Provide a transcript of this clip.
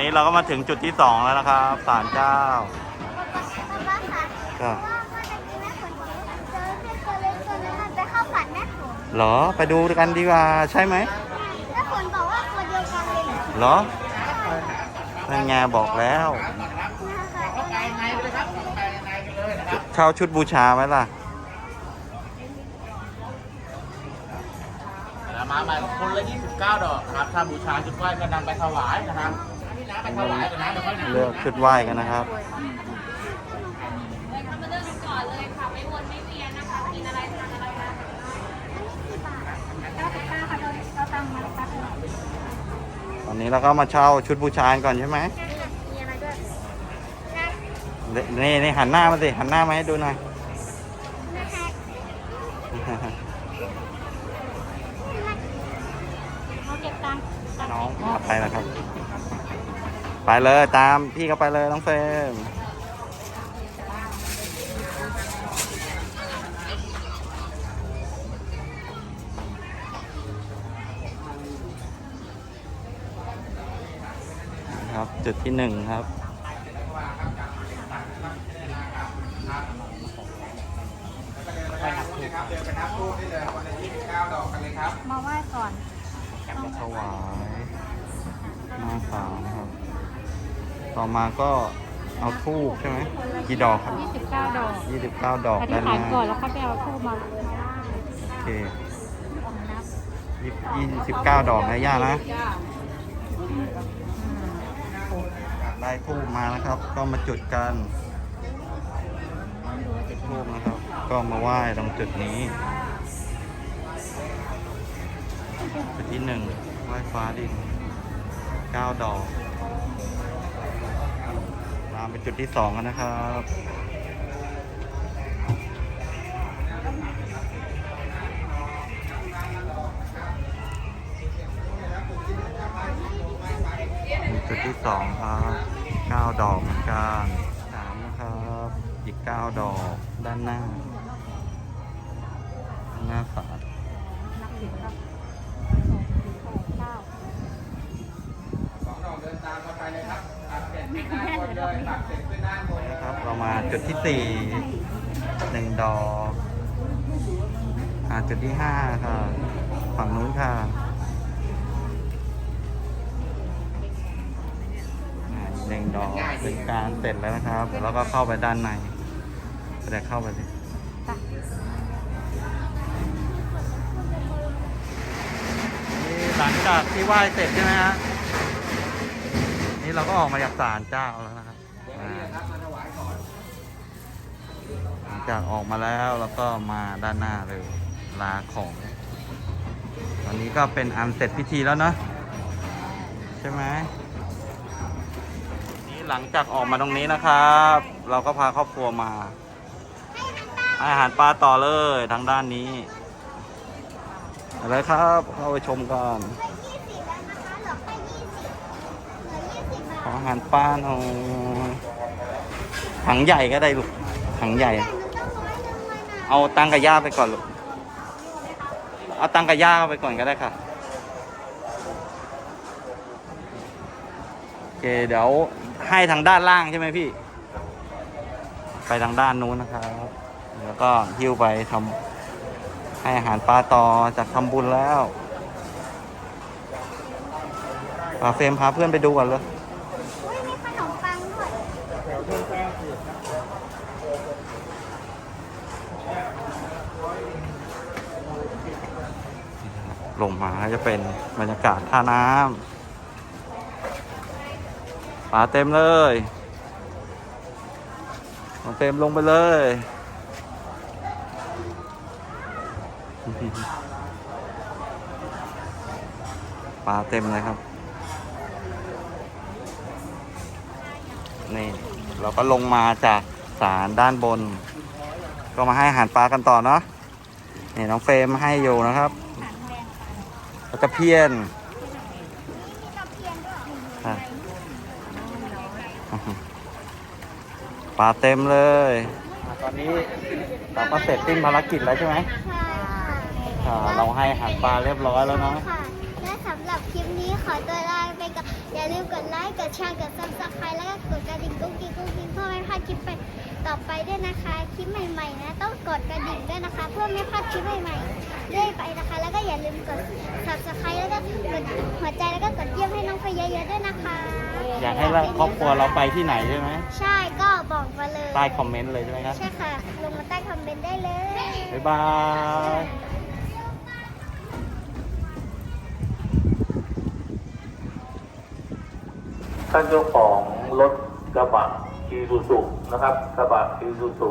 นี้เราก็มาถึงจุดที่สองแล้วนะครับศาลเจ้าคะก็ว่ะแม่ฝนบเจอเพื่อนตัวเล็กตัวไปเข้าฝันแม่ฝนเหรอไปดูกันดีกว่าใช่ไหมแม่ฝนบอกว่าตัวเดียวกันเลยเหรอนั่นไงบอกแล้วเช่าชุดบูชาไหมล่ะมาใหม่คนละ29 ดอกครับ ถ้าบูชาจุดไหว้ก็นำไปถวายนะครับ นี่นะไปถวายกันนะเดี๋ยวค่อยนำเลือกชุดไหว้กันนะครับมาเลือกกันก่อนเลยค่ะไม่วนไม่เวียนนะคะกินอะไรทานอะไรนะตอนนี้เราก็มาเช่าชุดบูชากันก่อนใช่ไหมมีอะไรด้วยนี่นี่หันหน้ามาสิ หันหน้ามาให้ดูหน่อยเขาเก็บตังค์น้องพาไปนะครับ ไปเลยตามพี่เขาไปเลยน้องเฟรมครับจุดที่หนึ่งครับมาไหว้ก่อนถวายหน้าสามครับ ต่อมาก็เอาทูบใช่ไหมกี่ดอกครับ29 ดอกยี่สิบเก้าดอกอธิด้าษนหฐานน้าก่อนแล้วก็ไปเอาทูบมาโอเคยี่สิบเก้าดอกนะย่านะได้ทูบมานะครับ ก็มาจุดกันจุดทูบนะครับ ก็มาไหว้ตรงจุดนี้ จุดที่หนึ่งไหว้ฟ้าดินเก้าดอกตามไปจุดที่สองกันนะครับจุดที่สองครับเก้าดอกเหมือนกันสามนะครับ อีกเก้าดอกด้านหน้าด้านหน้าฝานั จุดที่สี่หนึ่งดอกอ่าจุดที่ห้าค่ะ ฝั่งนู้นค่ะหนึ่งดอกเป็นการเสร็จแล้วนะครับเดี๋ยวเราก็เข้าไปด้านในเดี๋ยวเข้าไปสินี่หลังจากที่ไหว้เสร็จใช่ไหมฮะนี่เราก็ออกมาจากศาลเจ้าแล้วนะครับ จากออกมาแล้วเราก็มาด้านหน้าเลยลาของตอนนี้ก็เป็นอันเสร็จพิธีแล้วเนอะใช่ไหมนี่หลังจากออกมาตรงนี้นะครับ เราก็พาครอบครัวมา อาหารปลาต่อเลยทางด้านนี้อะไรครับเข้าไปชมกันขออาหารปลาหน่อยถังใหญ่ก็ได้ลูกถังใหญ่ เอาตังกับย่าไปก่อนลูก เอาตังกับย่าไปก่อนก็ได้ค่ะโอเคเดี๋ยวให้ทางด้านล่างใช่ไหมพี่ ไปทางด้านนู้นนะครับ แล้วก็หิ้วไปทำให้อาหารปลาต่อจากทำบุญแล้วปาเฟรมพาเพื่อนไปดูก่อนเลยมีขนมปังด้วย ลงมาจะเป็นบรรยากาศท่าน้ำปลาเต็มเลยปลาเต็มลงไปเลย ปลาเต็มเลยครับ นี่ เราก็ลงมาจากศาลด้านบน ก็มาให้อาหารปลากันต่อเนาะนี่น้องเฟรมให้อยู่นะครับ แล้วตะเพียนมีตะเพียนด้วยอะปลาเต็มเลย ตอนนี้เราก็เสร็จสิ้นภารกิจแล้วใช่ไหมค่ะอ่าเราให้อาหารปลาเรียบร้อยแล้วเนาะค่ะและสำหรับคลิปนี้ขอตัวลาไปไปกับอย่าลืมกดไลค์ กดแชร์ กดซับสไครต์แล้วก็กดกระดิ่งกุ้งกิ้งกุ้งกิ้งเพื่อไม่พลาดคลิปไป ต่อไปด้วยนะคะ คลิปใหม่ๆนะ ต้องกดกระดิ่งด้วยนะคะ เพื่อไม่พลาดคลิปใหม่ๆเรื่อยไปนะคะ แล้วก็อย่าลืมกด subscribe แล้วก็กดหัวใจแล้วก็กดเยี่ยมให้น้องไปเยอะๆด้วยนะคะอยากให้ครอบครัวเราไปที่ไหนใช่ไหมใช่ก็บอกมาเลยใต้คอมเมนต์เลยใช่ไหมครับใช่ค่ะลงมาใต้คอมเมนต์ได้เลยบ๊ายบายท่านเจ้าของรถกระบะ อีซูซุนะครับกระบะอีซูซุ